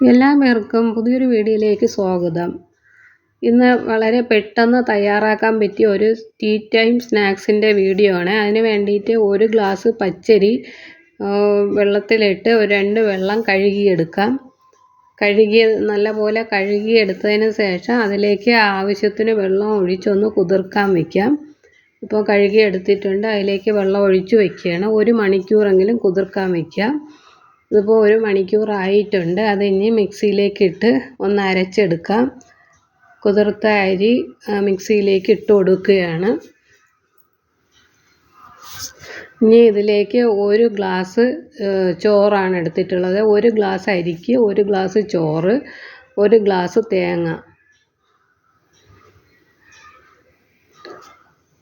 എല്ലാവർക്കും പുതിയൊരു വീഡിയോയിലേക്ക് സ്വാഗതം. ഇന്ന് വളരെ പെട്ടെന്ന് തയ്യാറാക്കാൻ പറ്റിയ ഒരു ടീ ടൈം സ്നാക്സിന്റെ വീഡിയോ ആണ്. അതിന് വേണ്ടിയിട്ട് ഒരു ഗ്ലാസ് പച്ചരി വെള്ളത്തിലിട്ട് ഒരു രണ്ട് വെള്ളം കഴുകിയെടുക്കാം. കഴുകി നല്ലപോലെ കഴുകിയെടുത്തതിന് ശേഷം അതിലേക്ക് ആവശ്യത്തിന് വെള്ളം ഒഴിച്ചൊന്ന് കുതിർക്കാൻ വയ്ക്കാം ഇപ്പോൾ കഴുകിയെടുത്തിട്ടുണ്ട്. അതിലേക്ക് വെള്ളം ഒഴിച്ച് വയ്ക്കുകയാണ് ഒരു മണിക്കൂറെങ്കിലും കുതിർക്കാൻ വയ്ക്കാം ഇതിപ്പോൾ ഒരു മണിക്കൂറായിട്ടുണ്ട്. മിക്സിയിലേക്ക് ഇട്ട് ഒന്ന് അരച്ചെടുക്കാം. കുതിർത്ത അരി മിക്സിയിലേക്ക് ഇട്ട് കൊടുക്കുകയാണ്. ഇനി ഇതിലേക്ക് ഒരു ഗ്ലാസ് ചോറാണ് എടുത്തിട്ടുള്ളത്. ഒരു ഗ്ലാസ് അരിക്ക് ഒരു ഗ്ലാസ് ചോറ് ഒരു ഗ്ലാസ് തേങ്ങ.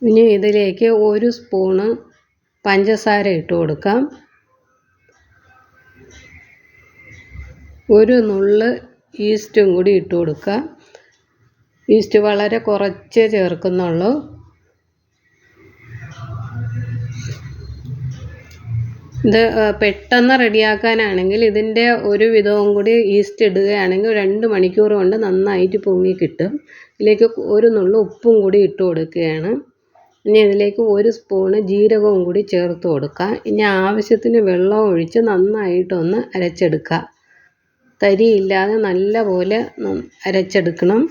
ഇനി ഇതിലേക്ക് ഒരു സ്പൂണ് പഞ്ചസാര ഇട്ട് കൊടുക്കാം. ഒരു നുള്ള് ഈസ്റ്റും കൂടി ഇട്ട് കൊടുക്കുക. ഈസ്റ്റ് വളരെ കുറച്ചേ ചേർക്കുന്നുള്ളൂ. ഇത് പെട്ടെന്ന് റെഡിയാക്കാനാണെങ്കിൽ ഇതിന്റെ ഒരു വിധവും കൂടി ഈസ്റ്റ് ഇടുകയാണെങ്കിൽ രണ്ട് മണിക്കൂർ കൊണ്ട് നന്നായിട്ട് പൊങ്ങി കിട്ടും. ഇതിലേക്ക് ഒരു നുള്ളു ഉപ്പും കൂടി ഇട്ട് കൊടുക്കുകയാണ്. ഇനി ഇതിലേക്ക് ഒരു സ്പൂണ് ജീരകവും കൂടി ചേർത്ത് കൊടുക്കുക. ഇനി ആവശ്യത്തിന് വെള്ളം ഒഴിച്ച് നന്നായിട്ടൊന്ന് അരച്ചെടുക്കുക. തരിയില്ലാതെ നല്ലപോലെ അരച്ചെടുക്കണം.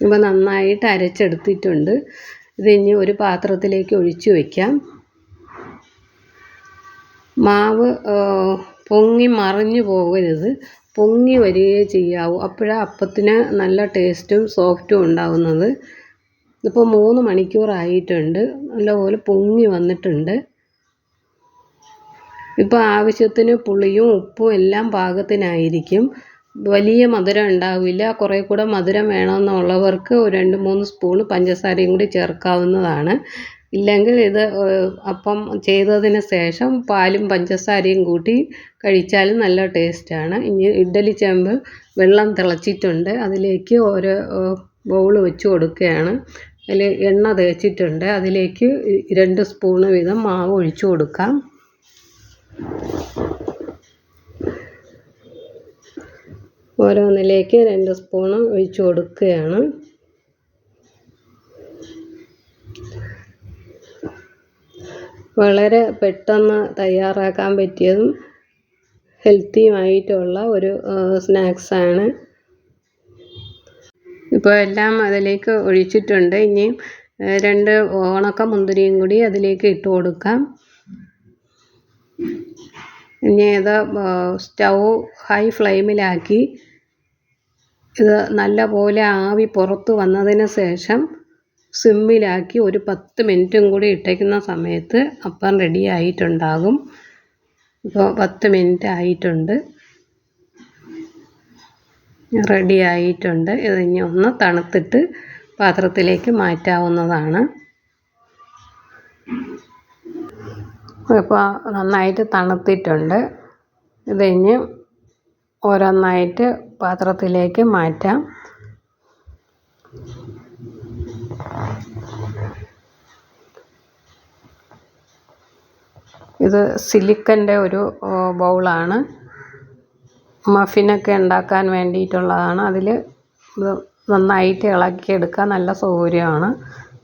ഇപ്പം നന്നായിട്ട് അരച്ചെടുത്തിട്ടുണ്ട്. ഇതിനി ഒരു പാത്രത്തിലേക്ക് ഒഴിച്ച് വയ്ക്കാം മാവ് പൊങ്ങി മറിഞ്ഞു പോകരുത്. പൊങ്ങി വരികയേ ചെയ്യാവൂ. അപ്പോഴാണ് അപ്പത്തിന് നല്ല ടേസ്റ്റും സോഫ്റ്റും ഉണ്ടാകുന്നത് ഇപ്പോൾ മൂന്ന് മണിക്കൂറായിട്ടുണ്ട്. നല്ലപോലെ പൊങ്ങി വന്നിട്ടുണ്ട്. ഇപ്പോൾ ആവശ്യത്തിന് പുളിയും ഉപ്പും എല്ലാം പാകത്തിനായിരിക്കും. വലിയ മധുരം ഉണ്ടാവില്ല. കുറേ കൂടെ മധുരം വേണമെന്നുള്ളവർക്ക് ഒരു രണ്ട് മൂന്ന് സ്പൂൺ പഞ്ചസാരയും കൂടി ചേർക്കാവുന്നതാണ്. ഇല്ലെങ്കിൽ ഇത് അപ്പം ചെയ്തതിന് ശേഷം പാലും പഞ്ചസാരയും കൂട്ടി കഴിച്ചാലും നല്ല ടേസ്റ്റാണ്. ഇനി ഇഡ്ഡലി ചെമ്പ് വെള്ളം തിളച്ചിട്ടുണ്ട്. അതിലേക്ക് ഓരോ ബൗൾ വെച്ച് കൊടുക്കുകയാണ്. അതിൽ എണ്ണ തേച്ചിട്ടുണ്ട്. അതിലേക്ക് രണ്ട് സ്പൂണ് വീതം മാവ് ഒഴിച്ചു കൊടുക്കാം. ഓരോന്നിലേക്ക് രണ്ട് സ്പൂണ് ഒഴിച്ച് കൊടുക്കുകയാണ്. വളരെ പെട്ടെന്ന് തയ്യാറാക്കാൻ പറ്റിയതും ഹെൽത്തിയുമായിട്ടുള്ള ഒരു സ്നാക്സാണ്. ഇപ്പോൾ എല്ലാം അതിലേക്ക് ഒഴിച്ചിട്ടുണ്ട്. ഇനി രണ്ട് ഉണക്ക മുന്തിരിയും കൂടി അതിലേക്ക് ഇട്ട് കൊടുക്കാം. ഇനി ഇത് സ്റ്റൗ ഹൈ ഫ്ലെയിമിലാക്കി. ഇത് നല്ല പോലെ ആവി പുറത്ത് വന്നതിന് ശേഷം സിമ്മിലാക്കി ഒരു പത്ത് മിനിറ്റും കൂടി ഇട്ടേക്കുന്ന സമയത്ത് അപ്പം റെഡി ആയിട്ടുണ്ടാകും. ഇപ്പോൾ പത്ത് മിനിറ്റ് ആയിട്ടുണ്ട്. റെഡി ആയിട്ടുണ്ട്. ഇതിനി ഒന്ന് തണുത്തിട്ട് പാത്രത്തിലേക്ക് മാറ്റാവുന്നതാണ്. ഇപ്പോൾ നന്നായിട്ട് തണുത്തിട്ടുണ്ട്. ഇത് കഴിഞ്ഞ് ഓരോന്നായിട്ട് പാത്രത്തിലേക്ക് മാറ്റാം. ഇത് സിലിക്കന്റെ ഒരു ബൗളാണ്. മഫിനൊക്കെ ഉണ്ടാക്കാൻ വേണ്ടിയിട്ടുള്ളതാണ്. അതിൽ നന്നായിട്ട് ഇളക്കിയെടുക്കാൻ നല്ല സൗകര്യമാണ്.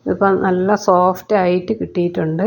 ഇതിപ്പോൾ നല്ല സോഫ്റ്റ് ആയിട്ട് കിട്ടിയിട്ടുണ്ട്.